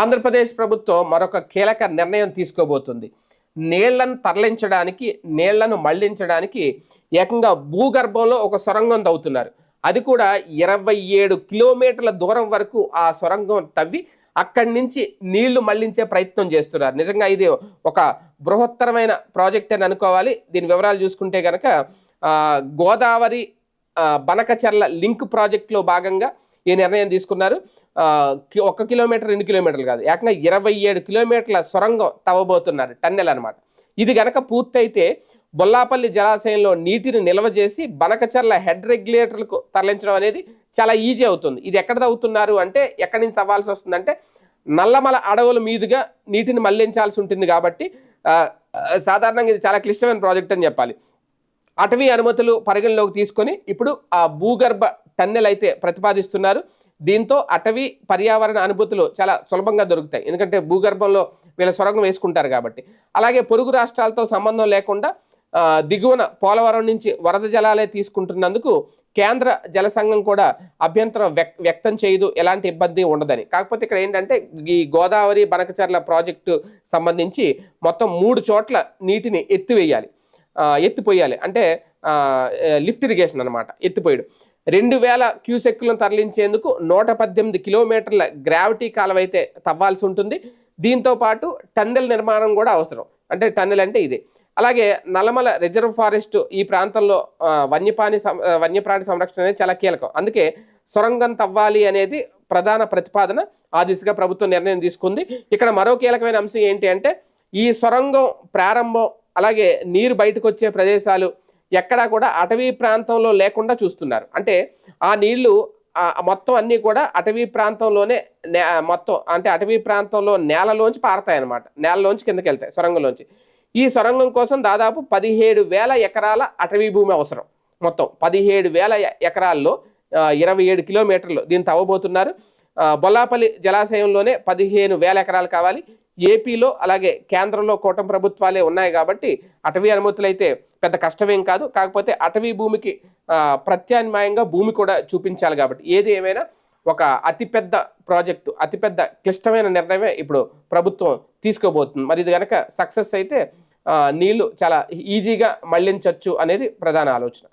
ఆంధ్రప్రదేశ్ ప్రభుత్వం మరొక కీలక నిర్ణయం తీసుకోబోతుంది. నీళ్ళను తరలించడానికి నీళ్ళను మళ్ళించడానికి ఏకంగా భూగర్భంలో ఒక సొరంగం తవ్వుతున్నారు. అది కూడా ఇరవై ఏడు కిలోమీటర్ల దూరం వరకు ఆ సొరంగం తవ్వి అక్కడి నుంచి నీళ్ళు మళ్ళించే ప్రయత్నం చేస్తున్నారు. నిజంగా ఇది ఒక బృహత్తరమైన ప్రాజెక్ట్ అని అనుకోవాలి. దీని వివరాలు చూసుకుంటే కనుక గోదావరి బనకచర్ల లింక్ ప్రాజెక్టులో భాగంగా ఈ నిర్ణయం తీసుకున్నారు. కి- ఒక కిలోమీటర్ రెండు కిలోమీటర్లు కాదు. ఏకంగా ఇరవై ఏడు కిలోమీటర్ల సొరంగం తవ్వబోతున్నారు టన్నెల్ అనమాట ఇది గనక పూర్తయితే బొల్లాపల్లి జలాశయంలో నీటిని నిల్వ చేసి బనకచర్ల హెడ్ రెగ్యులేటర్లకు తరలించడం అనేది చాలా ఈజీ అవుతుంది. ఇది ఎక్కడ తవ్వుతున్నారు అంటే ఎక్కడి నుంచి తవ్వాల్సి వస్తుందంటే నల్లమల అడవుల మీదుగా నీటిని మళ్ళించాల్సి ఉంటుంది కాబట్టి సాధారణంగా ఇది చాలా క్లిష్టమైన ప్రాజెక్ట్ అని చెప్పాలి. అటవీ అనుమతులు పరిగణలోకి తీసుకొని ఇప్పుడు ఆ భూగర్భ టన్నెల్ అయితే ప్రతిపాదిస్తున్నారు. దీంతో అటవీ పర్యావరణ అనుభూతులు చాలా సులభంగా దొరుకుతాయి. ఎందుకంటే భూగర్భంలో వీళ్ళ సొరంగం వేసుకుంటారు కాబట్టి. అలాగే పొరుగు రాష్ట్రాలతో సంబంధం లేకుండా దిగువన పోలవరం నుంచి వరద జలాలే తీసుకుంటున్నందుకు కేంద్ర జల సంఘం కూడా అభ్యంతరం వ్యక్ వ్యక్తం చేయదు. ఎలాంటి ఇబ్బంది ఉండదని. కాకపోతే ఇక్కడ ఏంటంటే ఈ గోదావరి బనకచర్ల ప్రాజెక్టు సంబంధించి మొత్తం మూడు చోట్ల నీటిని ఎత్తివేయాలి. ఎత్తిపోయాలి. అంటే లిఫ్ట్ ఇరిగేషన్ అనమాట ఎత్తిపోయాడు. రెండు వేల క్యూసెక్లను తరలించేందుకు నూట పద్దెనిమిది కిలోమీటర్ల గ్రావిటీ కాలువ అయితే తవ్వాల్సి ఉంటుంది. దీంతో పాటు టన్నెల్ నిర్మాణం కూడా అవసరం. అంటే టన్నెల్ అంటే ఇది. అలాగే నల్లమల రిజర్వ్ ఫారెస్ట్ ఈ ప్రాంతంలో వన్యప్రాణి సం- వన్యప్రాణి సంరక్షణ అనేది చాలా కీలకం. అందుకే సొరంగం తవ్వాలి అనేది ప్రధాన ప్రతిపాదన ఆ దిశగా ప్రభుత్వం నిర్ణయం తీసుకుంది. ఇక్కడ మరో కీలకమైన అంశం ఏంటి అంటే ఈ సొరంగం ప్రారంభం అలాగే నీరు బయటకు వచ్చే ప్రదేశాలు ఎక్కడా కూడా అటవీ ప్రాంతంలో లేకుండా చూస్తున్నారు. అంటే ఆ నీళ్ళు మొత్తం అన్నీ కూడా అటవీ ప్రాంతంలోనే నే- మొత్తం అంటే అటవీ ప్రాంతంలో నేలలోంచి పారతాయన్నమాట. నేలలోంచి కిందకి వెళ్తాయి సొరంగంలోంచి. ఈ సొరంగం కోసం దాదాపు పదిహేడు వేల ఎకరాల అటవీ భూమి అవసరం మొత్తం. పదిహేడు వేల ఎకరాల్లో ఇరవై ఏడు కిలోమీటర్లు దీన్ని తవ్వబోతున్నారు. బొల్లాపల్లి జలాశయంలోనే పదిహేను వేల ఎకరాలు కావాలి. ఏపీలో అలాగే కేంద్రంలో కూటమి ప్రభుత్వాలే ఉన్నాయి కాబట్టి అటవీ అనుమతులు అయితే పెద్ద కష్టమేం కాదు. కాకపోతే అటవీ భూమికి ప్రత్యామ్నాయంగా భూమి కూడా చూపించాలి కాబట్టి. ఏది ఏమైనా ఒక అతిపెద్ద ప్రాజెక్టు అతిపెద్ద క్లిష్టమైన నిర్ణయమే ఇప్పుడు ప్రభుత్వం తీసుకోబోతుంది. మరి ఇది కనుక సక్సెస్ అయితే నీళ్ళు చాలా ఈజీగా మళ్ళించవచ్చు అనేది ప్రధాన ఆలోచన.